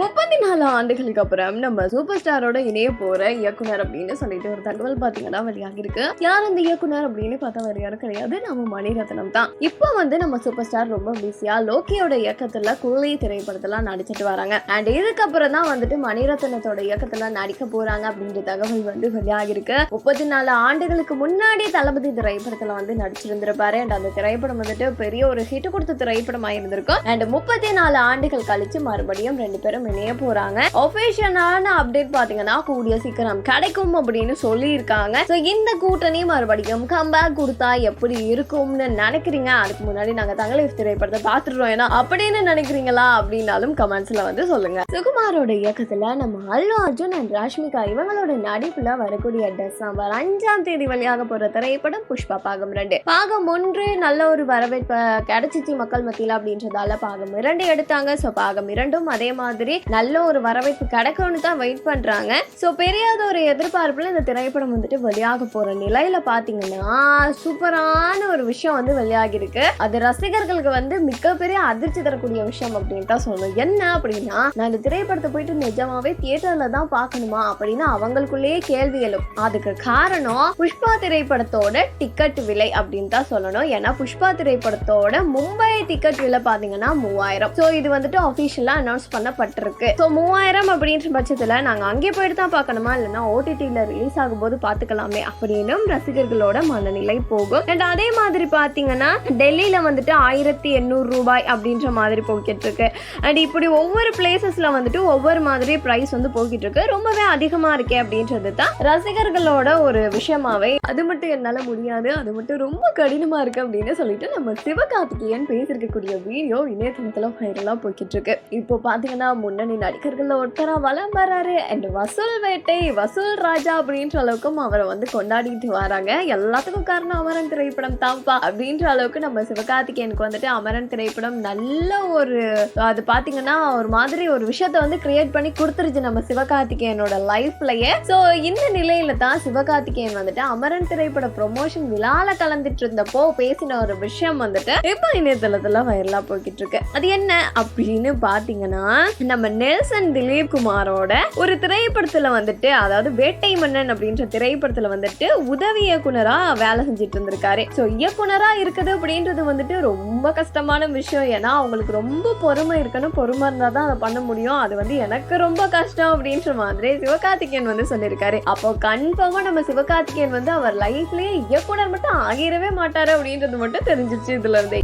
முப்பத்தி நாலு ஆண்டுகளுக்கு அப்புறம் நம்ம சூப்பர் ஸ்டாரோட இணைய போற இயக்குனர் அப்படின்னு சொல்லிட்டு ஒரு தகவல் பாத்தீங்கன்னா வெளியாகி இருக்கு. யார் அந்த இயக்குனர் அப்படின்னு பார்த்தா வேற யாரும் கிடையாது. நம்ம மணிரத்னம் தான். இப்போ வந்து நம்ம சூப்பர் ஸ்டார் ரொம்ப பிஸியா லோக்கியோட இயக்கத்துல குழந்தை திரைப்படத்தெல்லாம் நடிச்சிட்டு வராங்க. அண்ட் இதுக்கப்புறம் தான் வந்துட்டு மணிரத்னத்தோட இயக்கத்துல நடிக்க போறாங்க அப்படின்ற தகவல் வந்து வெளியாகி இருக்கு. முப்பத்தி நாலு ஆண்டுகளுக்கு முன்னாடி தளபதி திரைப்படத்துல வந்து நடிச்சிருந்திருப்பாரு. அண்ட் அந்த திரைப்படம் வந்துட்டு பெரிய ஒரு ஹிட் கொடுத்த திரைப்படமா இருந்திருக்கும். அண்ட் முப்பத்தி நாலு ஆண்டுகள் கழிச்சு மறுபடியும் ரெண்டு பேரும் இணைய போறாங்க. ஒபிஷியலான அப்டேட் பாத்தீங்கன்னா கூடிய சீக்கிரம் கிடைக்கும் அப்படின்னு சொல்லியிருக்காங்க. ஸோ இந்த கூட்டணி மறுபடியும் கம்பேக் கொடுத்தா எப்படி இருக்கும்னு நினைக்கிறீங்க? அதுக்கு முன்னாடி நாங்க தங்களிஃப் திரைப்படத்தை பார்த்துடுறோம். ஏன்னா அப்படின்னு நினைக்கிறீங்களா? அப்படின்னாலும் கமெண்ட்ஸ்ல வந்து சொல்லுங்க. சுகுமாரோட இயக்கத்துல நம்ம அல்லு அர்ஜுன் அண்ட் ராஷ்மிகா இவங்களோட நடிப்புல வரக்கூடிய டிசம்பர் அஞ்சாம் தேதி வழியாக போற திரைப்படம் புஷ்பா பாகம் ரெண்டு. பாகம் ஒன்று நல்ல ஒரு வரவேற்பு கிடைச்சிச்சு மக்கள் மத்தியில் அப்படின்றதால பாகம் இரண்டு எடுத்தாங்க. ஸோ பாகம் இரண்டும் அதே மாதிரி நல்ல ஒரு வரவேற்பு கிடைக்கும்னு தான் வெயிட் பண்றாங்க. ஸோ பெரியாத ஒரு எதிர்பார்ப்புல இந்த திரைப்படம் வந்துட்டு வெளியாக போற நிலையில பாத்தீங்கன்னா சூப்பரான ஒரு விஷயம் வந்து வெளியாகிருக்கு அது ரசிகர்களுக்கு வந்து மிகப்பெரிய அதிர்ச்சி தரக்கூடிய விஷயம் அப்படின்னு தான் சொல்லணும். என்ன அப்படின்னா நான் இந்த திரைப்படத்தை போயிட்டு நிஜமாவே தியேட்டர்ல தான் பார்க்கணுமா அப்படின்னு அவங்களுக்குள்ளேயே கேள்வி எழும். அதுக்கு காரணம் புஷ்பா திரைப்படத்தோட டிக்கெட் விலை அப்படின்னு தான் சொல்லணும். ஏன்னா புஷ்பா திரைப்படத்தோட மும்பை டிக்கெட் விலை பாத்தீங்கன்னா மூவாயிரம். ஸோ இது வந்துட்டு அஃபிஷியலா அனௌன்ஸ் இருக்கு. ஸோ மூவாயிரம் அப்படின்ற பட்சத்துல நாங்கள் அங்கே போயிட்டு தான் பார்க்கணுமா? இல்லைன்னா ஓடிடியில் ரிலீஸ் ஆகும்போது பார்த்துக்கலாமே அப்படின்னும் ரசிகர்களோட மனநிலை போகும். அண்ட் அதே மாதிரி பார்த்தீங்கன்னா டெல்லியில வந்துட்டு ஆயிரத்தி எண்ணூறு ரூபாய் அப்படின்ற மாதிரி போய்கிட்டு இருக்கு. அண்ட் இப்படி ஒவ்வொரு பிளேசஸ்ல வந்துட்டு ஒவ்வொரு மாதிரி ப்ரைஸ் வந்து போய்கிட்டு இருக்கு. ரொம்பவே அதிகமா இருக்கே அப்படின்றது தான் ரசிகர்களோட ஒரு விஷயமாவே. அது மட்டும் என்னால் முடியாது. அது மட்டும் ரொம்ப கடினமா இருக்கு அப்படின்னு சொல்லிட்டு நம்ம சிவகார்த்திகேயன் பேசியிருக்கக்கூடிய வீடியோ இணையதளத்தில் வைரலாக போய்கிட்டு இருக்கு. இப்போ பார்த்தீங்கன்னா முன்னணி நடிகர்களில் ஒருத்தராக வலம் வராரு. அண்ட் வசூல் வேட்டை வசூல் ராஜா அப்படின்ற அளவுக்கும் அவரை வந்து கொண்டாடிட்டு வராங்க. எல்லாத்துக்கும் காரணம் அமரன் திரைப்படம் தான்ப்பா அப்படின்ற அளவுக்கு நம்ம சிவகார்த்திகேயனுக்கு வந்துட்டு அமரன் திரைப்படம் நல்ல ஒரு அது பார்த்தீங்கன்னா ஒரு மாதிரி ஒரு விஷயத்த வந்து கிரியேட் பண்ணி கொடுத்துருச்சு நம்ம சிவகார்த்திகேயனோட லைஃப்லயே ஸோ இந்த நிலையில தான் சிவகார்த்திகேயன் வந்துட்டு அமரன் திரைப்பட ப்ரொமோஷன் விழால கலந்துட்டு இருந்தப்போ பேசின ஒரு விஷயம் வந்துட்டு இப்போ இணையதளத்தில் வைரலா போய்கிட்டு இருக்கு. அது என்ன அப்படின்னு பார்த்தீங்கன்னா நம்ம நம்ம நெல்சன் திலீப் குமாரோட ஒரு திரைப்படத்துல வந்துட்டு அதாவது வேட்டை மன்னன் அப்படின்ற திரைப்படத்துல வந்துட்டு உதவி இயக்குனரா வேலை செஞ்சுட்டு இருந்திருக்காரு. ஸோ இயக்குனரா இருக்குது அப்படின்றது வந்துட்டு ரொம்ப கஷ்டமான விஷயம். ஏன்னா அவங்களுக்கு ரொம்ப பொறுமை இருக்கணும். பொறுமை இருந்தா தான் அதை பண்ண முடியும். அது வந்து எனக்கு ரொம்ப கஷ்டம் அப்படின்ற மாதிரி சிவகார்த்திகேயன் வந்து சொல்லியிருக்காரு. அப்போ கன்ஃபார்மா நம்ம சிவகார்த்திகேயன் வந்து அவர் லைஃப்லயே இயக்குனர் மட்டும் ஆகிடவே மாட்டாரு அப்படின்றது மட்டும் தெரிஞ்சிச்சு இதுல இருந்தே.